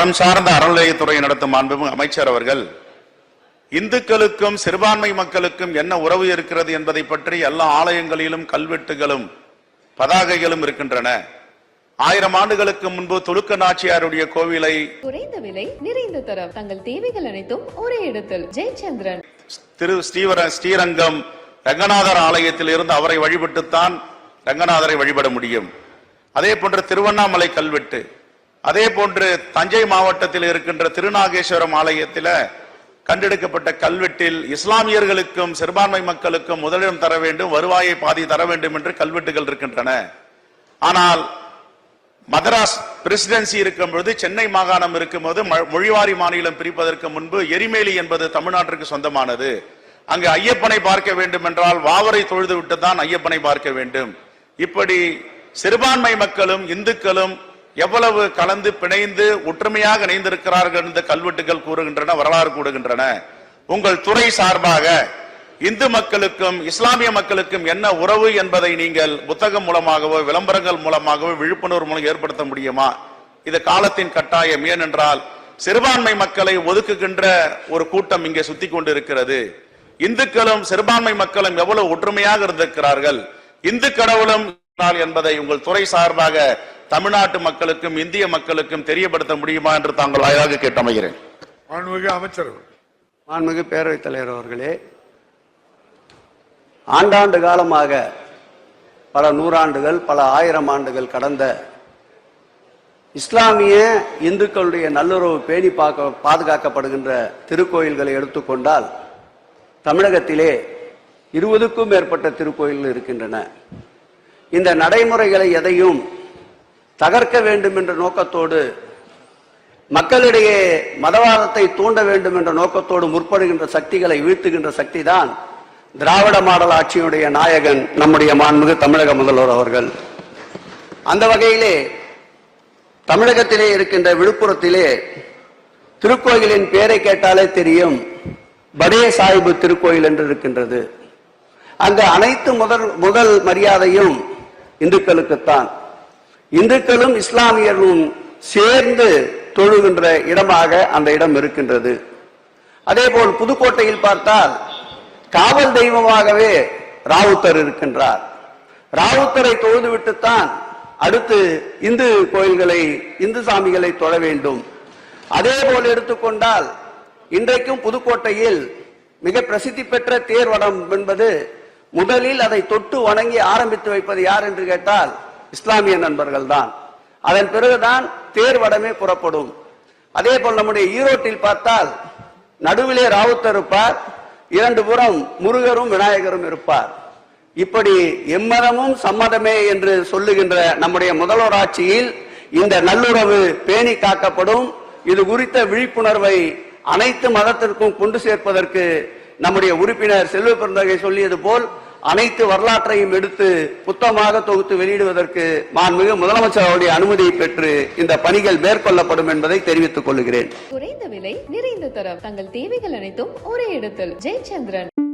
மதம் சார்ந்த அறநிலையத்துறை நடத்தும் மாண்புமிகு அமைச்சர் அவர்கள் இந்துக்களுக்கும் சிறுபான்மை மக்களுக்கும் என்ன உறவு இருக்கிறது என்பதை பற்றி எல்லா ஆலயங்களிலும் கல்வெட்டுகளும் பதாகைகளும் இருக்கின்றன. ஆயிரம் ஆண்டுகளுக்கு முன்பு துலுக்க நாச்சியாருடைய கோவிலை குறைந்த விலை நிறைந்த தரம். தங்கள் தேவைகள் அனைத்தும் ஒரே இடத்தில். ஜெயச்சந்திரன். திரு ஸ்ரீவர ஸ்ரீரங்கம் ரங்கநாதர் ஆலயத்தில் இருந்து அவரை வழிபட்டுத்தான் ரங்கநாதரை வழிபட முடியும். அதே போன்று திருவண்ணாமலை கல்வெட்டு அதே போன்று தஞ்சை மாவட்டத்தில் இருக்கின்ற திருநாகேஸ்வரம் ஆலயத்தில் கண்டெடுக்கப்பட்ட கல்வெட்டில் இஸ்லாமியர்களுக்கும் சிறுபான்மை மக்களுக்கும் முதலிடம் தர வேண்டும் வருவாயை பாதி தர வேண்டும் என்று கல்வெட்டுகள் இருக்கின்றன. ஆனால் மதராஸ் பிரசிடென்சி இருக்கும் பொழுது சென்னை மாகாணம் இருக்கும் போது ம- மொழிவாரி மாநிலம் பிரிப்பதற்கு முன்பு எரிமேலி என்பது தமிழ்நாட்டிற்கு சொந்தமானது. அங்கு ஐயப்பனை பார்க்க வேண்டும் என்றால் வாவரை தொழுது விட்டு தான் ஐயப்பனை பார்க்க வேண்டும். இப்படி சிறுபான்மை மக்களும் இந்துக்களும் எவ்வளவு கலந்து பிணைந்து ஒற்றுமையாக இணைந்திருக்கிறார்கள் என்று கல்வெட்டுகள் கூறுகின்றன வரலாறு கூறுகின்றன. உங்கள் துறை சார்பாக இந்து மக்களுக்கும் இஸ்லாமிய மக்களுக்கும் என்ன உறவு என்பதை நீங்கள் புத்தகம் மூலமாகவோ விளம்பரங்கள் மூலமாகவோ விழிப்புணர்வு மூலம் ஏற்படுத்த முடியுமா? இது காலத்தின் கட்டாயம். ஏனென்றால் சிறுபான்மை மக்களை ஒதுக்குகின்ற ஒரு கூட்டம் இங்கே சுத்தி கொண்டிருக்கிறது. இந்துக்களும் சிறுபான்மை மக்களும் எவ்வளவு ஒற்றுமையாக இருந்திருக்கிறார்கள். இந்து கடவுளும் என்பதை உங்கள் துறை சார்பாக தமிழ்நாட்டு மக்களுக்கும் இந்திய மக்களுக்கும் தெரியப்படுத்த முடியுமா என்று தாங்கள் வாயிலாக கேட்டமைகிறேன் மாண்புமிகு அமைச்சர். மாண்புமிகு பேரவைத் தலைவர் அவர்களே ஆண்டாண்டு காலமாக பல நூறாண்டுகள் பல ஆயிரம் ஆண்டுகள் கடந்த இஸ்லாமிய இந்துக்களுடைய நல்லுறவு பேணி பாக்க பாதுகாக்கப்படுகின்ற திருக்கோயில்களை எடுத்துக்கொண்டால் தமிழகத்திலே இருபதுக்கும் மேற்பட்ட திருக்கோயில்கள் இருக்கின்றன இந்த நடைமுறைகளை எதையும் தகர்க்க வேண்டும் என்ற நோக்கத்தோடு மக்களிடையே மதவாதத்தை தூண்ட வேண்டும் என்ற நோக்கத்தோடு முற்படுகின்ற சக்திகளை வீழ்த்துகின்ற சக்தி தான் திராவிட மாடல் ஆட்சியினுடைய நாயகன் நம்முடைய மாண்புமிகு தமிழக முதல்வர் அவர்கள். அந்த வகையிலே தமிழகத்திலே இருக்கின்ற விழுப்புரத்திலே திருக்கோயிலின் பெயரை கேட்டாலே தெரியும் படே சாஹிபு திருக்கோயில் என்று இருக்கின்றது. அங்கு அனைத்து முதல் முதல் மரியாதையும் இந்துக்களுக்குத்தான். இந்துக்களும் இஸ்லாமியர்களும் சேர்ந்து தொழுகின்ற இடமாக அந்த இடம் இருக்கின்றது. அதேபோல் புதுக்கோட்டையில் பார்த்தால் காவல் தெய்வமாகவே ராவுத்தர் இருக்கின்றார். ராவுத்தரை தொழுதுவிட்டுத்தான் அடுத்து இந்து கோயில்களை இந்து சாமிகளை தொழ வேண்டும். அதே போல் எடுத்துக்கொண்டால் இன்றைக்கும் புதுக்கோட்டையில் மிக பிரசித்தி பெற்ற தேர்வடம் என்பது முதலில் அதை தொட்டு வணங்கி ஆரம்பித்து வைப்பது யார் என்று கேட்டால் இஸ்லாமிய நண்பர்கள் தான் அதன் பிறகுதான் தேர்வடமே புறப்படும். அதே போல் நம்முடைய ஈரோட்டில் பார்த்தால் நடுவிலே ராவுத்தர் இருப்பார் இரண்டு புறம் முருகரும் விநாயகரும் இருப்பார். இப்படி எம்மதமும் சம்மதமே என்று சொல்லுகின்ற நம்முடைய முதல்வர் ஆட்சியில் இந்த நல்லுறவு பேணி காக்கப்படும். இது குறித்த விழிப்புணர்வை அனைத்து மதத்திற்கும் கொண்டு சேர்ப்பதற்கு நம்முடைய உறுப்பினர் செல்வ பெருந்தகை சொல்லியது போல் அனைத்து வரலாற்றையும் எடுத்து புத்தமாக தொகுத்து வெளியிடுவதற்கு மாண்புமிகு முதலமைச்சர் அவருடைய அனுமதியை பெற்று இந்த பணிகள் மேற்கொள்ளப்படும் என்பதை தெரிவித்துக் கொள்கிறேன். குறைந்த விலை நிறைந்த தரம். தங்கள் தேவைகள் அனைத்தும் ஒரே இடத்தில். ஜெயச்சந்திரன்.